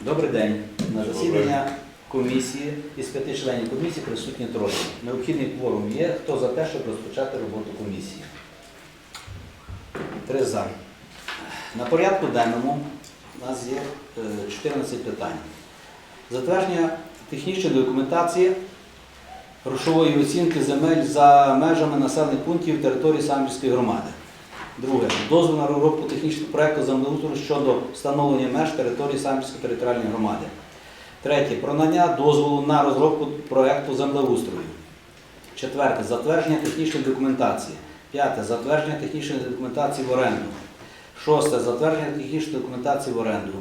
Добрий день. На засідання комісії із п'яти членів комісії присутні троє. Необхідний кворум є. Хто за те, щоб розпочати роботу комісії? Три за. На порядку денному у нас є е, 14 питань. Затвердження технічної документації грошової оцінки земель за межами населених пунктів території Самбірської громади. Друге. Дозвіл на розробку технічного проекту землеустрою щодо встановлення меж території Самбірської територіальної громади. Третє. Про надання дозволу на розробку проекту землеустрою. Четверте. Затвердження технічної документації. П'яте. Затвердження технічної документації в оренду. Шосте. Затвердження технічної документації в оренду.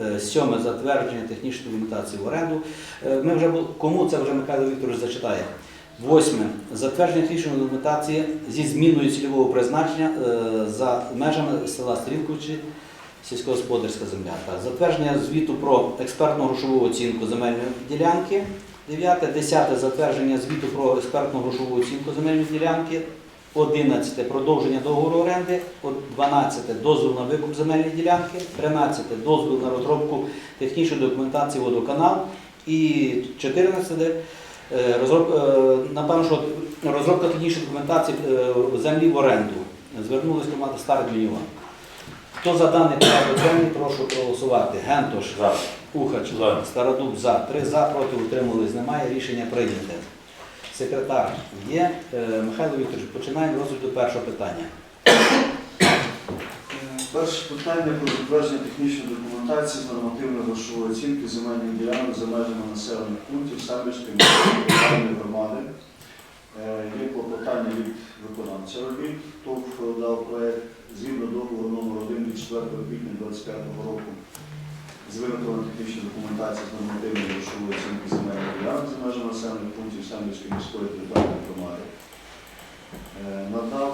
Е, Сьоме. Затвердження технічної документації в оренду. Е, Ми вже кому це вже Михайло Вікторович зачитає. Восьме. Затвердження технічної документації зі зміною цільового призначення е, за межами села Стрілковичі, сільськогосподарська земля. Затвердження звіту про експертну грошову оцінку земельної ділянки. Дев'яте. Десяте. Затвердження звіту про експертну грошову оцінку земельної ділянки. 11. Продовження договору оренди, 12. Дозвіл на викуп земельної ділянки, 13. Дозвіл на розробку технічної документації водоканал і 14 напевно, що розробка технічної документації е, землі в оренду. Звернулась команда Старий Мініва. Хто за даний порядок денний, прошу проголосувати. Гентош, За. Ухач, За. Стародуб за. Три за, проти утримались немає. Рішення прийняте. Секретар є. Е, Михайло Вікторович, починаємо розгляд до першого питання. Перше питання про затвердження технічної документації з нормативної грошової оцінки земельних ділянок за межами населених пунктів Самбірської міської громади. Е, Є клопотання від виконавця робіт, ТОВ дав проект згідно договору номер 1 від 4 квітня 2025 року з виготовлення технічної документації з нормативної грошової оцінки земельних ділянок за межами населених пунктів Самбірської міської територіальної громади. Е, Надав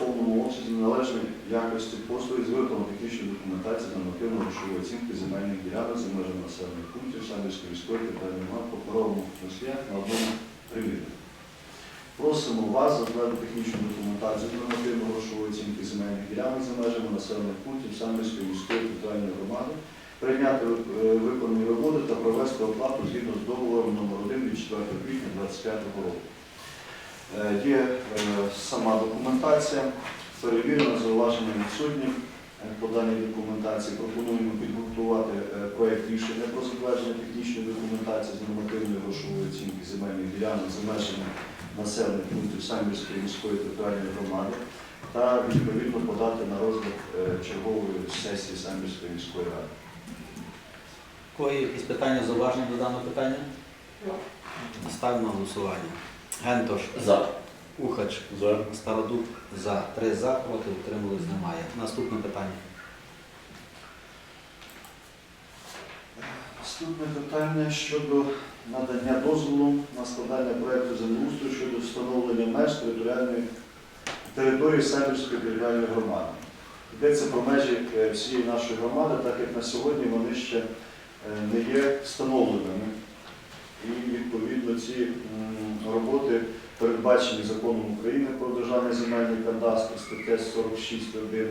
повному обсязі належної якості послуги з виготовлення технічної документації нормативно-грошової оцінки земельних ділянок за межами населених пунктів Самбірської міської територіальної громади по паперовому носіях на одному примірі. Просимо вас затвердити технічну документацію нормативно-грошової оцінки земельних ділянок за межами населених пунктів Самбірської міської територіальної громади, прийняти е, виконані роботи та провести оплату згідно з договором номер 1 від 4 квітня 2025 року. Е, Є е, сама документація, перевірена, зауваження відсутні. Е, По даній документації пропонуємо підготувати проект рішення про затвердження технічної документації з нормативної грошової оцінки земельних ділянок за межами населених пунктів Самбірської міської територіальної громади та відповідно подати на розгляд чергової сесії Самбірської міської ради. Кої якісь питання, зауваження до даного питання? Ставимо на голосування. Гентош, За. Ухач, За. Стародуб за. Три за, проти утримались немає. Наступне питання. Наступне питання щодо надання дозволу на складання проекту землеустрою щодо встановлення меж територіальної території Самбірської територіальної громади. Йдеться про межі е, всієї нашої громади, так як на сьогодні вони ще е, не є встановленими. І відповідно ці роботи передбачені законом України про державний земельний кадастр, стаття 46.1,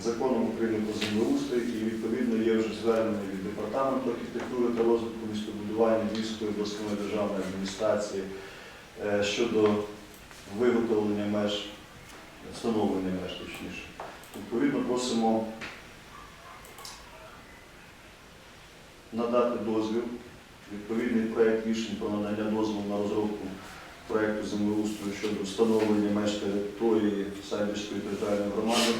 законом України про землеустрій і відповідно є вже звернення від департаменту архітектури та розвитку містобудування Львівської обласної державної адміністрації е, щодо виготовлення меж, встановлення меж точніше. Відповідно, просимо надати дозвіл, відповідний проєкт рішень про надання дозволу на розробку проєкту землеустрою щодо встановлення меж території Сайбірської територіальної громади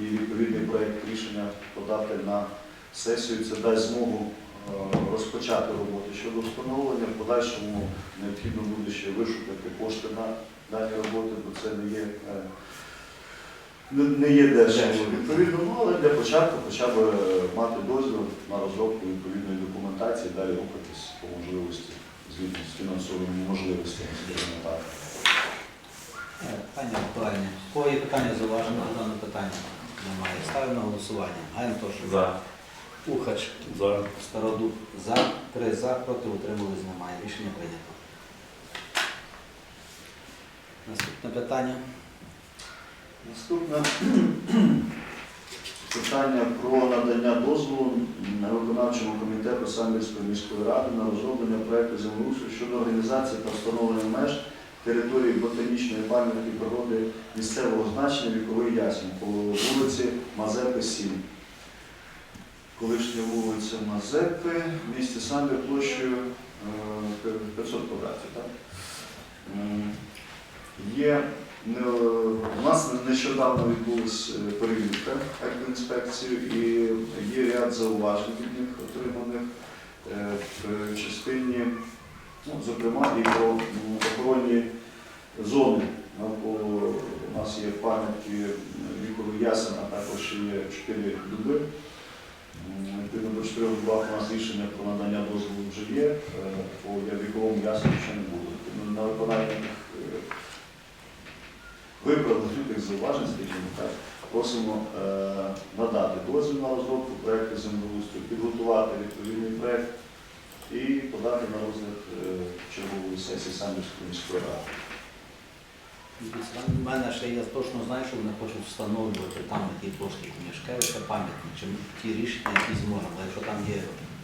і відповідний проєкт рішення подати на сесію. Це дасть змогу е, розпочати роботи щодо встановлення. В подальшому необхідно буде ще вишукати кошти на дані роботи, бо це не є, е, не, є дешево. Відповідно, ну, але для початку хоча б е, мати дозвіл на розробку відповідної документації, далі рухатись по можливості згідно з фінансовими можливостями, скажімо так. Е, Питання актуальні. Кого є питання зауваження до даного питання? Немає. Ставимо на голосування. Гентош, За. Ухач, За. Стародуб за. Три за, проти утримались немає. Рішення прийнято. Наступне питання. Наступне питання про надання дозволу на виконавчому комітету Самбірської міської ради на розроблення проекту землеустрою щодо організації та встановлення меж території ботанічної пам'ятки природи місцевого значення віковий ясень по вулиці Мазепи 7. Колишня вулиця Мазепи в місті Самбір площею е, 500 квадратів. Є у нас нещодавно відбулася перевірка екоінспекції і є ряд зауважень від них отриманих е, в частині, ну, зокрема, і про охоронні зони. Навколо у нас є пам'ятки віковий ясен, а також є чотири дуби. Відповідно до чотирьох дубах у нас рішення про надання дозволу вже є, е, по віковому ясну ще не було. На виконання тих е, виправлення тих зауважень, скажімо так, просимо е, надати дозвіл на розробку проекту землеустрою, підготувати відповідний проект і подати на розгляд е, чергової сесії Самбірської міської ради. У мене ще я точно знаю, що вони хочуть встановлювати там на тій площі Мішкевича пам'ятник, чи ті рішення, які зможемо. Але якщо там є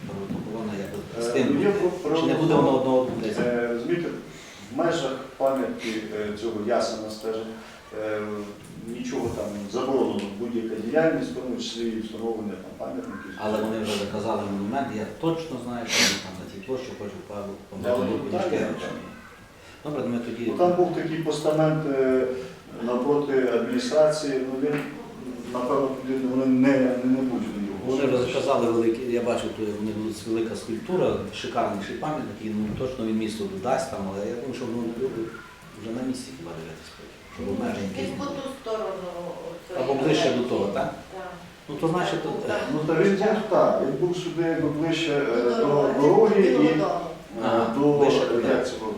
природоохорона, я би з Е, тим про- Чи не буде воно одного десь? Е, Розумієте, в межах пам'ятки е, цього ясена, скажімо, е, нічого там заборонено, будь-яка діяльність, в тому числі і встановлення там пам'ятників. Але вони вже заказали монумент, я точно знаю, що вони там на цій площі хочуть Але пам'ятник ну. Добре, ми тоді. Ну, Там був такий постамент е, навпроти адміністрації, ну він, напевно, вони не, не, не будуть. Вони вже заказали великі, я бачив, то вони будуть велика скульптура, шикарніший пам'ятник, і ну, точно він місто додасть там, але я думаю, що воно вже на місці хіба дивитися потім. По ту сторону. Або ближче до того, так? Так. Ну то значить, то, Ну, та він був так, він був сюди якби ближче е, До до дороги. і е, до як цього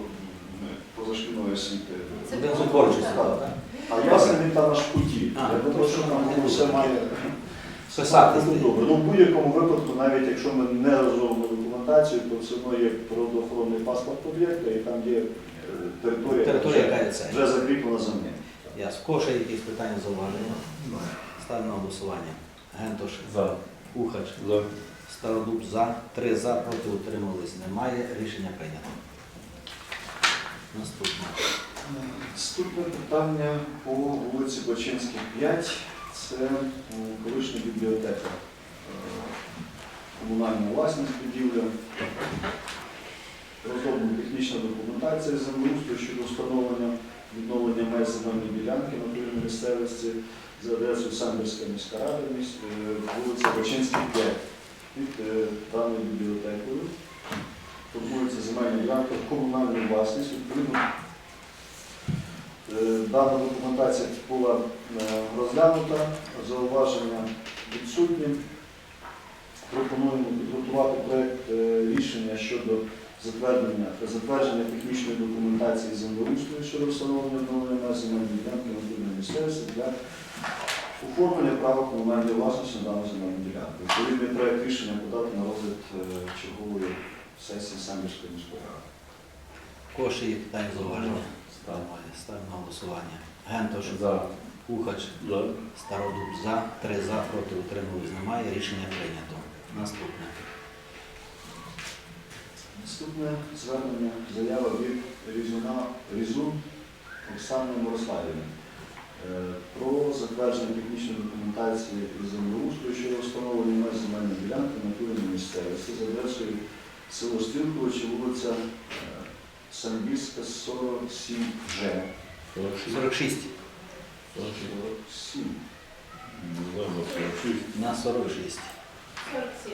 позашкільної освіти. Це один було зборчий так. став, так? А ясен він там аж в куті. А, Я думаю, що що там все має Писати Ну, добре. Ну, в будь-якому випадку, навіть якщо ми не розробимо документацію, то все одно є природоохоронний паспорт об'єкта і там є е, територія, Територія, вже- яка є це. вже закріплена за ним. Ясно. В кого ще якісь питання зауваження? Ставимо на голосування. Гентош, За. Ухач, За. Стародуб за. Три за, проти утримались. Немає. Рішення прийнято. Наступне. Наступне питання по вулиці Бачинській, 5. Це колишня бібліотека. Е, Комунальна власність будівля. Розроблена технічна документація землеустрою щодо встановлення відновлення меж земельної ділянки на території місцевості за адресою Самбірська міська рада, е, вулиця Бачинській, 5. Під е, даною бібліотекою. Формується земельна ділянка в комунальну власність. Відповідно, Дана документація була е, розглянута, зауваження відсутні. Пропонуємо підготувати проєкт е, рішення щодо затвердження, затвердження технічної документації землеустрою щодо встановлення меж земельної ділянки на місцевості для оформлення права комунальної власності на дану земельну ділянку. Відповідний проєкт рішення подати на розгляд е, чергової сесії Самбірської міської ради. В є питання зауваження? Ставимо на голосування. Гентош, За. Ухач, За. Стародуб за. Три за, проти утримались. Немає. Рішення прийнято. Наступне. Наступне звернення, заява від Різуна, Різун Оксани Мирославівни е, про затвердження технічної документації із землеустрою щодо встановлення меж земельної ділянки на турі місцевості за адресою село Стрілковичі, вулиця е, Самбірська, 47Ж. 46. 47. На 46. 47.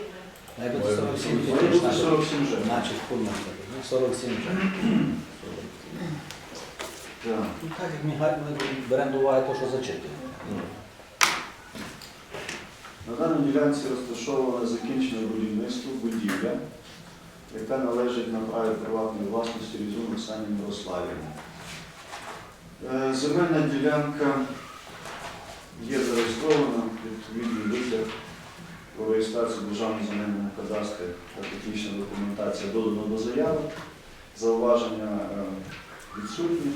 А як буде 47, Має бути значить, 47Ж. значить помилка. Ну, 47 вже. Так. Ну, так як ми га- ми беремо до уваги те, що зачитуємо. На даній ділянці розташоване закінчене будівництво будівля, яка належить на праві приватної власності Різун Оксані Мирославівні. Е, Земельна ділянка є зареєстрована, відповідний витяг про реєстрацію державної земельної земельному та технічна документація додано до заяви. Зауваження е, відсутні.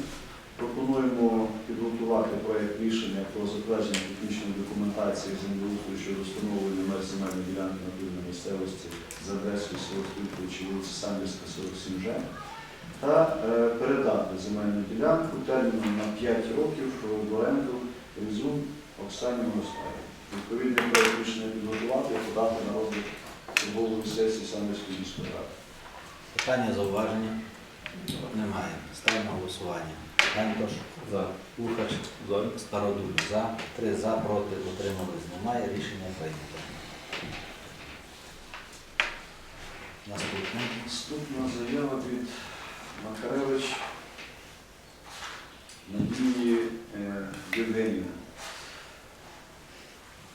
Пропонуємо підготувати проект рішення про затвердження технічної документації землеустрою щодо встановлення меж земельної ділянки натурної місцевості за адресою село Стрільковичі, вулиця Самбірська, 47 Ж та е, передати земельну ділянку терміном на 5 років в оренду Різу Оксані Мирославі. Відповідний проект рішення підготувати і подати на розгляд чергової сесії Самбірської міської ради. Питання, зауваження? Немає. Ставимо голосування. Гентош, За. Лухач, За. Стародуб за. Три за, проти, утримались. Немає. Рішення прийнято. Наступне. Наступна заява від Макаревич Надії е,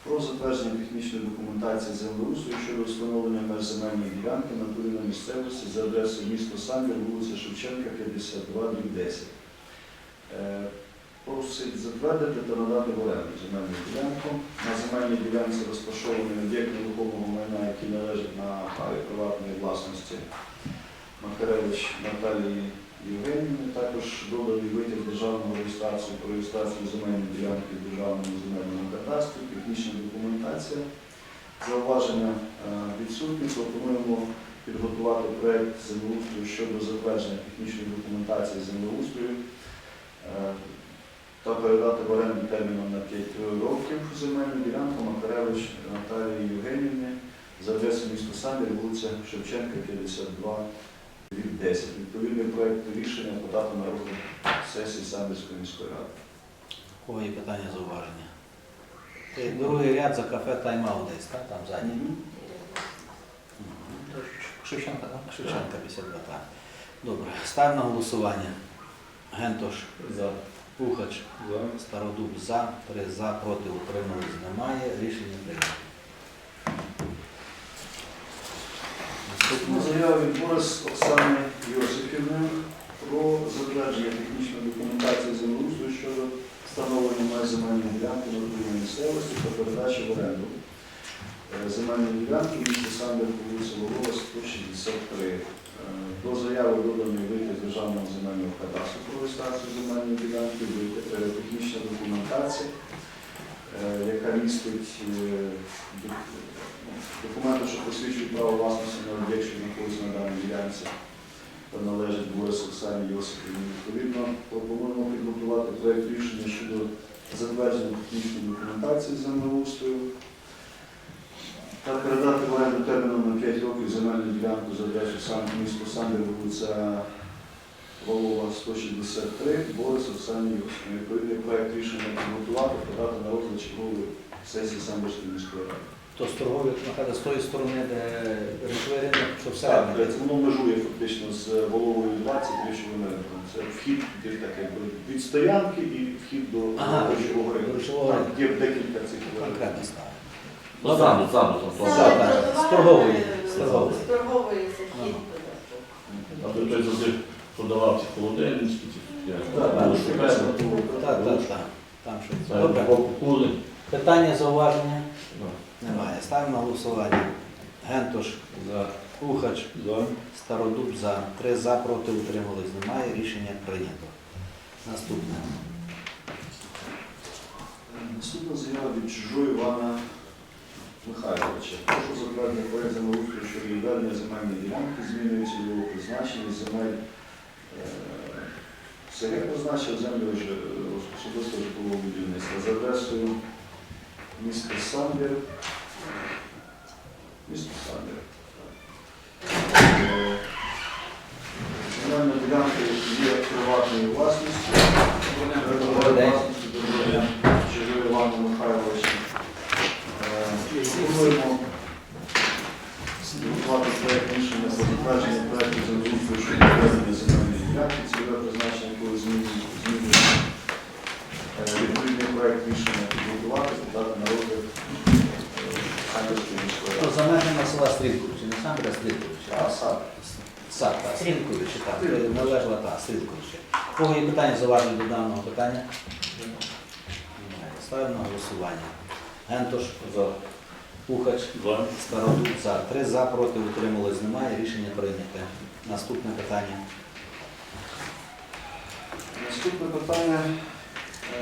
Про затвердження технічної документації землеустрою щодо встановлення меж земельної ділянки на на місцевості за адресою місто Самбір, вулиця Шевченка, 52, дріб 10. Е, Просить затвердити та надати в оренду земельну ділянку. На земельній ділянці розташований об'єкт нерухомого майна, який належить на праві приватної власності Макаревич Наталії Євгенівни. Також доданий витяг державного реєстрації про реєстрацію земельної ділянки в державному земельному кадастрі, технічна документація. Зауваження е, відсутні. Пропонуємо підготувати проект землеустрою щодо затвердження технічної документації землеустрою та передати в оренду терміном на 5 років земельну ділянку Макаревич Наталії Євгенівни за адресою міста Самбір, вулиця Шевченка, 52 від 10. Відповідний проект рішення подати на розгляд сесії Самбірської міської ради. У кого є питання, зауваження? Це Другий ряд за кафе тайм-аут десь, так? Там ззаді. Шевченка, так? Шевченка 52, так. Добре. Ставимо на голосування. Гентош, За. Пухач, За. Стародуб за, три за, проти, утримались немає. Рішення прийнято. Наступна заява від Борис Оксани Йосифівни про затвердження технічної документації землеустрою щодо встановлення меж земельної ділянки на другій місцевості та передачі в оренду. Е, Земельної ділянки в місті Самбір вулиці Логова, 163. Е, До заяви доданий витяг державного земельного кадастру про реєстрацію земельної ділянки, е, технічна документація, е, яка містить ну, документи, що посвідчують право власності на об'єкт, що знаходиться на даній ділянці та належить Борис Оксані Йосипівні. Відповідно, пропонуємо підготувати проєкт рішення щодо затвердження технічної документації землеустрою та передати в оренду терміном на 5 років земельну ділянку за адресою сам місто Самбір, вулиця Волова 163, Борис Оксані. Відповідний проєкт рішення підготувати, подати на розгляд чергової сесії Самбірської міської ради. То з торгових нахада з тої сторони, де речовий ринок, що все Так, це воно межує фактично з Воловою 20 річовим ринком. Це вхід від, так, якби, від стоянки і вхід до Ага, речового ринку. до речового Там ринку. Є декілька цих Конкретно ставимо. Ну, сам, сам, сам. Це- так, з торгової, з торгової. З торгової захід А то той завжди продавав ці холодильнички, ці Так, так. Так, так, так. Там щось. Добре. купили. Питання, зауваження? Ну, Немає. Ставимо на голосування. Гентош, За. Пухач, За. Стародуб за. Три за, проти, утримались. Немає. Рішення прийнято. Наступне. Наступна заява від чужого Івана Михайловича. Прошу затвердити проєкт землеустрою щодо відведення земельної ділянки, зміною цільового призначення земель е, селі призначив землю вже особисто житлового будівництва за адресою міста Самбір. Місто Самбір. Е, Земельна ділянка є приватною власністю. Добрий день. Чужий Івану Михайловичу. Е, Пропонуємо підготувати проєкт рішення про затвердження проєкту землеустрою щодо відведення земельної ділянки, цільове призначення якої змінює- змінюється. Е, Відповідний проєкт рішення підготувати, подати на розгляд е, Самбірської міської То ради. за межами села Стрілковичі, не сам біля Стрілковичі. А, сад. Сад, так, Стрілковичі, так. Е, Належала, так, Стрілковичі. У зауваження до даного питання? Немає. Ставимо на голосування. Гентош, За. Пухач. Стародуб за. Три за, проти, утримались. Немає. Рішення прийняте. Наступне питання. Наступне питання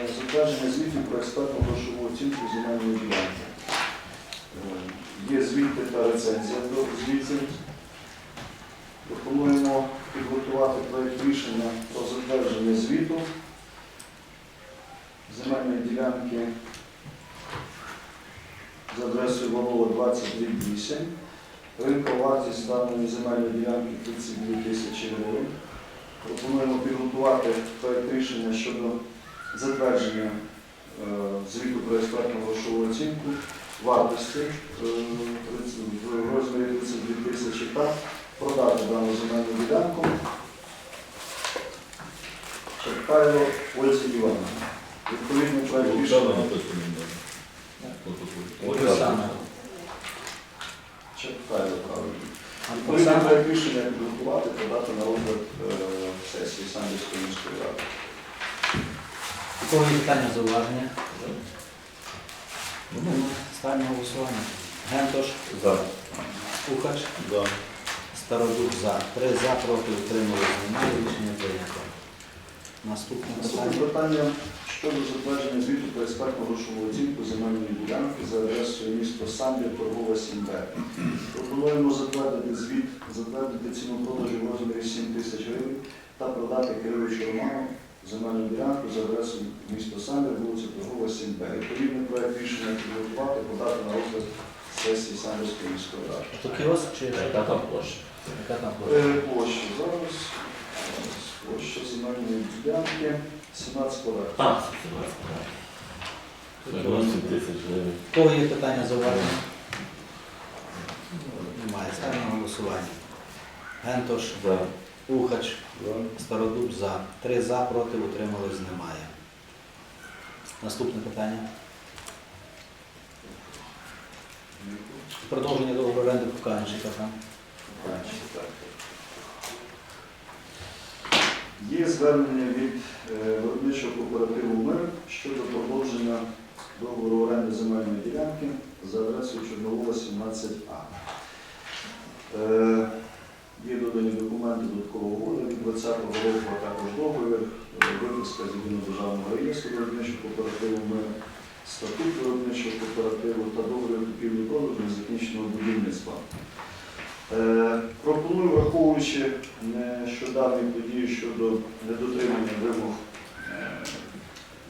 е, затвердження звітів про експертну грошову оцінку земельної ділянки. Е, Є звіти та рецензія до звітів. Пропонуємо підготувати проєкт рішення про затвердження звіту земельної ділянки за адресою Волова 28. Ринкова вартість даної земельної ділянки 32 тисячі гривень. Пропонуємо підготувати проєкт рішення щодо затвердження е, звіту про експертну грошову оцінку вартості е, в розмірі 32 тисячі та продати дану земельну ділянку Чекайло Ользі Івановні. Відповідний проєкт Що рішення. Чекайло, правильно. Відповідний Оксана? рішення підготувати, подати на розгляд е, сесії Самбірської міської ради. У кого є питання зауваження? Ну, Ставимо на голосування. Гентош, За. Кухач, За. Стародуб за. Три за, проти, утримались немає. Рішення прийнято. Наступне Наступне питання. питання щодо затвердження звіту про експертну грошову оцінку земельної ділянки за адресою місто Самбір, торгова 7Б. Пропонуємо затвердити звіт, затвердити ціну продажу в розмірі 7 тисяч гривень та продати Кириловичу Роману земельну ділянку за адресою місто Самбір, вулиця Торгова 7Б. Відповідний проект рішення підготувати, подати на розгляд сесії Самбірської міської ради. То кіоск чи Яка там площа? яка там площа? Е, Площа зараз. зараз, Площа земельної ділянки 17 квадратів. А, це 20 тисяч гривень. Кого є питання зауваження? Немає. Ставимо на голосування. Гентош, За. Ухач, Стародуб за. Три за, проти, утримались немає. Наступне питання. Продовження договору оренди Куканчика там. Є звернення від е, виробничого кооперативу «Мир» щодо продовження договору оренди земельної ділянки за адресою Чорновола 17А. Е, Є додані документи додаткового угоди від 20 року, а також договір, е, виписка з єдиного державного реєстру виробничого кооперативу «Мир», статут виробничого кооперативу та договір купівлі продажу незакінченого будівництва. Е, Пропоную, враховуючи нещодавні події щодо недотримання вимог е,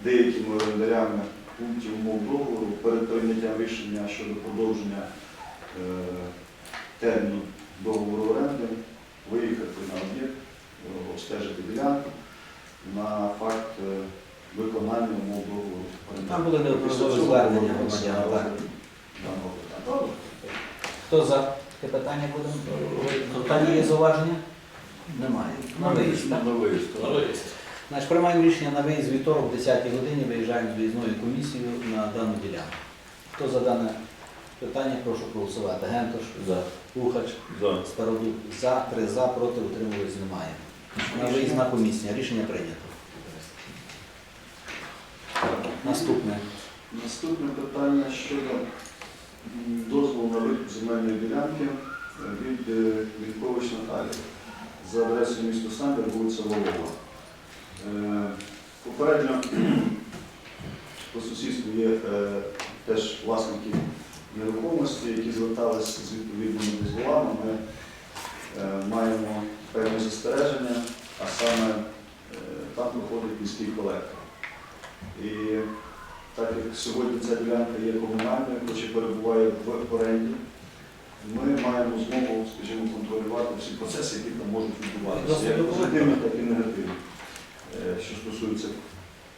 деякими орендарями пунктів умов договору перед прийняттям рішення щодо продовження е, терміну договору оренди, виїхати на об'єкт, обстежити ділянку на факт виконання умов договору. Там були неодноразові звернення громадян, так. даного питання. Хто за таке питання буде? Питання є зауваження? Немає. На виїзд, так? На виїзд. На виїзд. Значить, приймаємо рішення на виїзд вівторок в 10 годині, виїжджаємо з виїзною комісією на дану ділянку. Хто за дане питання, прошу проголосувати. Гентош, За. Ухач, За. Стародуб за, три за, проти, утримувались немає. На виїзна комісія. Рішення прийнято. Наступне. Наступне питання щодо дозволу на викуп земельної ділянки від е, Вінкович Наталії за адресою місто Самбір, вулиця Волова. Е, Попередньо по сусідству є е, теж власники нерухомості, які зверталися з відповідними дозволами. Ми маємо певні застереження, а саме там проходить міський колектор. І так як сьогодні ця ділянка є комунальною, хоч і перебуває в оренді, ми маємо змогу, скажімо, контролювати всі процеси, які там можуть відбуватися, як позитивні, так і негативні, е, що стосується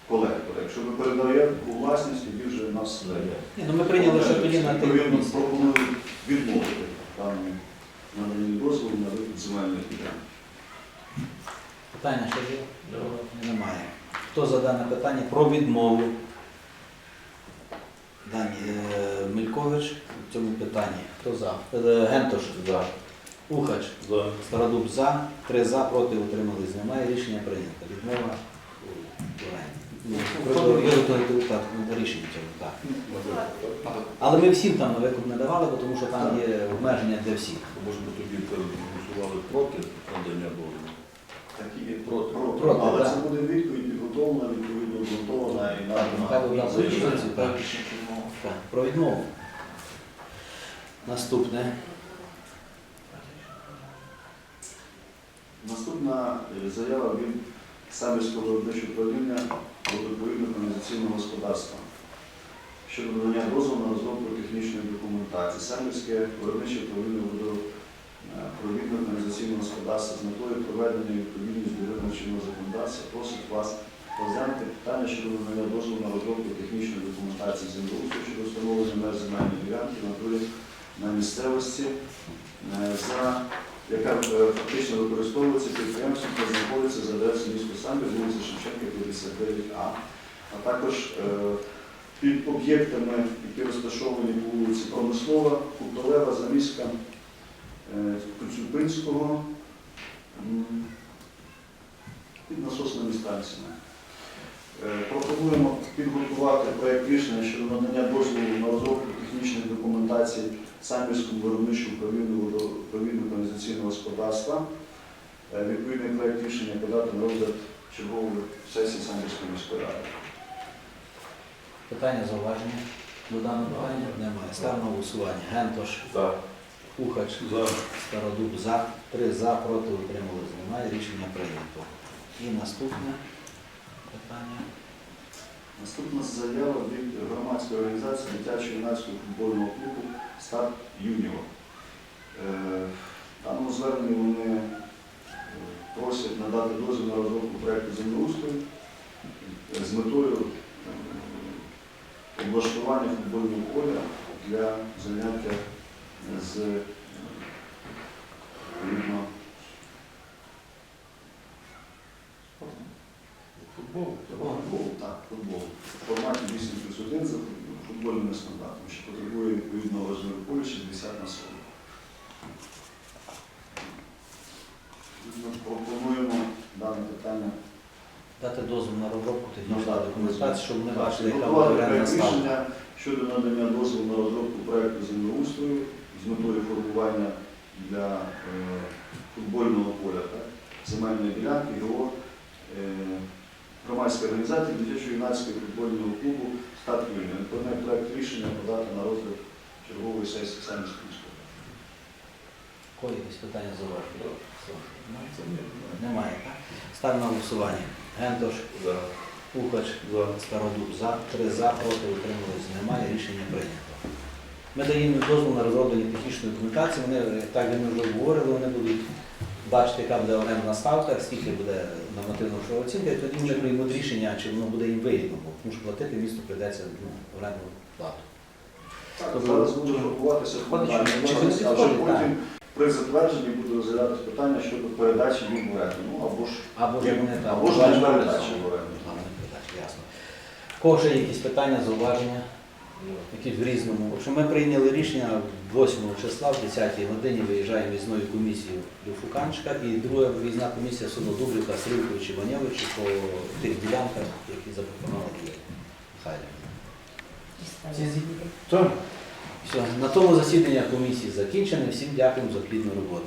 колектора. Якщо ми передаємо у власність, тоді вже нас Ні, ну ми прийняли, що тоді на Відповідно, пропоную відмовити там надані дозволу на земельних ділянок. Питання ще є? Немає. Хто за дане питання про відмову? Дані е, Мелькович в цьому питанні. Хто за? Е, Гентош за. Ухач. За. Стародуб за. Три за, проти утримались. Немає. Рішення прийнято. Відмова. Ну, так, ну, рішення цього, так. Але ми всім там на викуп не давали, тому що там є обмеження для всіх. Може би тоді голосували проти надання дозволу. Такі є Проти. Але це буде відповідь Михайло надана. так. Так, Про відмову. Наступне. Наступна е, заява від Самбірського виробничого управління водопровідного каналізаційного господарства щодо надання дозволу на розробку технічної документації. Самбірське виробниче управління водопровідного каналізаційного господарства з метою проведення відповідності до вимог чинного законодавства просить вас розглянути питання щодо надання дозволу на розробку технічної документації землеустрою щодо встановлення меж земельної ділянки в натурі на місцевості е, за яка е, фактично використовується підприємством, яке знаходиться за адресою міста Самбір, вулиця Шевченка, 59А, а також е, під об'єктами, які розташовані по вулиці Промислова, Кутолева, Заміська, е, під насосними станціями. Е, Пропонуємо підготувати проєкт рішення щодо надання дозволу на розробку технічної документації Самбірському виробничому управлінню водопровідно каналізаційного господарства. Е, Відповідний проєкт рішення подати на розгляд чергової сесії Самбірської міської ради. Питання, зауваження? До даного питання немає. Ставимо на голосування. Гентош, За. Кухач, За. Стародуб за. Три за, проти утримались. Немає. Рішення прийнято. І наступне питання. Наступна заява від громадської організації дитячого юнацького футбольного клубу Старт Юніор. Е, В даному зверненні вони е, просять надати дозвіл на розробку проєкту землеустрою е, з метою облаштування футбольного поля для заняття з е, відповідно, Футбол. Футбол, так, футбол. В форматі 8 плюс 1 за футбольними стандартами, що потребує відповідного розміру поля 60 на 40. Ми пропонуємо дане питання Дати дозвіл на розробку технічної документації, щоб ми бачили, яка ставка. рішення щодо надання дозволу на розробку проекту землеустрою з метою формування для е, футбольного поля, так, земельної ділянки, його е, громадської організації дитячо-юнацького футбольного клубу «Старт Юніон». Відповідний проект рішення подати на розгляд чергової сесії міської. ради. Кої якісь питання зауваження? Ну. Немає. так? Ставимо на голосування. Гентош, За. Кухач, За. Стародуб за. Три за, проти утримались. Немає. Рішення прийнято. Ми даємо дозвіл на розроблення технічної документації. Вони, так як ми вже обговорили, вони будуть бачити, яка буде орендна ставка, скільки буде нормативно грошова оцінка, і тоді вже приймуть рішення, чи воно буде їм вигідно, бо тому що платити місту прийдеться ну, орендну плату. Так, Зараз буде формуватися Підходить, питання, чи- чи а вже потім при затвердженні буде розглядатися питання щодо передачі їм в оренду. Ну або ж Або ж вони там або ж не передачі в оренду. ясно. В Кого ще є якісь питання, зауваження? Які в різному. В общем, ми прийняли рішення 8 числа в 10-й годині виїжджаємо візною комісією до Фуканчика і друга виїзна комісія суду Дубрика, Сривкович і Ванєвичу по тих ділянках, які запропонували. Все, на тому засідання комісії закінчене. Всім дякуємо за плідну роботу.